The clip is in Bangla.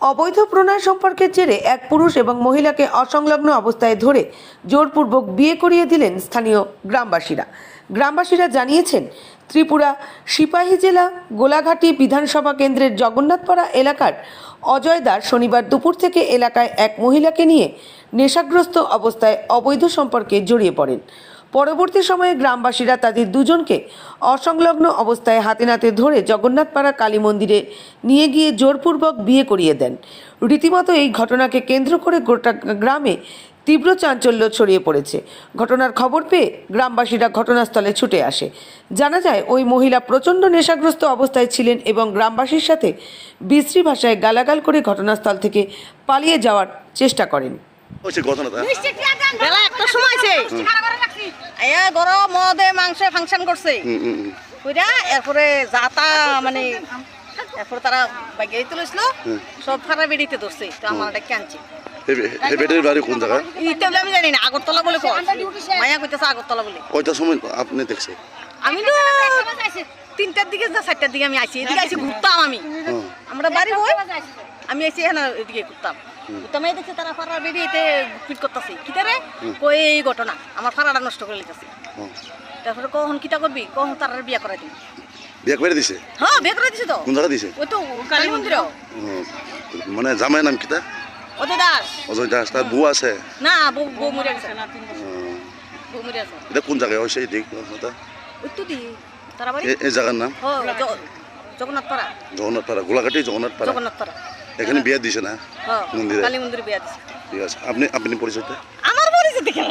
অবৈধ প্রণয় সম্পর্কের জেরে এক পুরুষ এবং মহিলাকে অসংলগ্ন অবস্থায় ধরে জোরপূর্বক বিয়ে করিয়ে দিলেন স্থানীয় গ্রামবাসীরা। গ্রামবাসীরা জানিয়েছেন, ত্রিপুরা সিপাহী জেলা গোলাঘাটি বিধানসভা কেন্দ্রের জগন্নাথপাড়া এলাকার অজয় দাস শনিবার দুপুর থেকে এলাকায় এক মহিলাকে নিয়ে নেশাগ্রস্ত অবস্থায় অবৈধ সম্পর্কে জড়িয়ে পড়েন। পরবর্তী সময়ে গ্রামবাসীরা তাদের দুজনকে অসংলগ্ন অবস্থায় হাতে নাতে ধরে জগন্নাথপাড়া কালী মন্দিরে নিয়ে গিয়ে জোরপূর্বক বিয়ে করিয়ে দেন। রীতিমতো এই ঘটনাকে কেন্দ্র করে গোটা গ্রামে তীব্র চাঞ্চল্য ছড়িয়ে পড়েছে। ঘটনার খবর পেয়ে গ্রামবাসীরা ঘটনাস্থলে ছুটে আসে। জানা যায় ওই মহিলা প্রচণ্ড নেশাগ্রস্ত অবস্থায় ছিলেন এবং গ্রামবাসীর সাথে বিশ্রী ভাষায় গালাগাল করে ঘটনাস্থল থেকে পালিয়ে যাওয়ার চেষ্টা করেন। ঘটনাটা? বেলা একটা সময় আছে এ মদে মাংস ফাংশন করছে। কইরা এরপরে যাতা মানে এরপরে তারা বাইকে তুলেছিল সব ফারা ধরছে। তো আমার ডেকে আনছে এই- এই বাড়ি কোন জায়গায় ইতে বলে আমি জানি না আগরতলা বলে কয়। মায়া কইতেছে আগরতলা বলে। কয়টার সময় আপনি দেখছে আমি তো তিনটার দিকে না চারটার দিকে আমি আইছি এদিকে আইছি ঘুরতাম আমি। আমরা বাড়ি আমি আইছি এখানে এদিকে ঘুরতাম। এই দেখছি তারা ফারা বেরিয়েতে ফিট করতেছে। কিতারে কই এই ঘটনা। আমার ফারাটা নষ্ট করে লিতেছে তারপরে কখন কিতা করবি? কখন তার বিয়া করাই দিবি? বিয়ে করে দিছে? হ্যাঁ বিয়া করে দিছে তো। কোন জায়গা দিছে? ওই তো কালী মন্দির। মানে জামাই নাম কিতা? ওদের দাস। অজয় দাস। তার বউ আছে? না বউ বউ মরে গেছে। হুম। বউ মরে গেছে। এটা কোন জায়গায় এই দিক ওটা? ওই তো দি তারা বাড়ি। এই জায়গার নাম? হ জগন্নাথ পাড়া জগন্নাথ পাড়া গোলাঘাটি জগন্নাথ পাড়া জগন্নাথ পাড়া এখানে বিয়া দিছে না? হ্যাঁ মন্দিরে? কালী মন্দিরে বিয়া দিছে। ঠিক আছে। আপনি আপনি পরিচয়টা আমার পরিচয় দেখে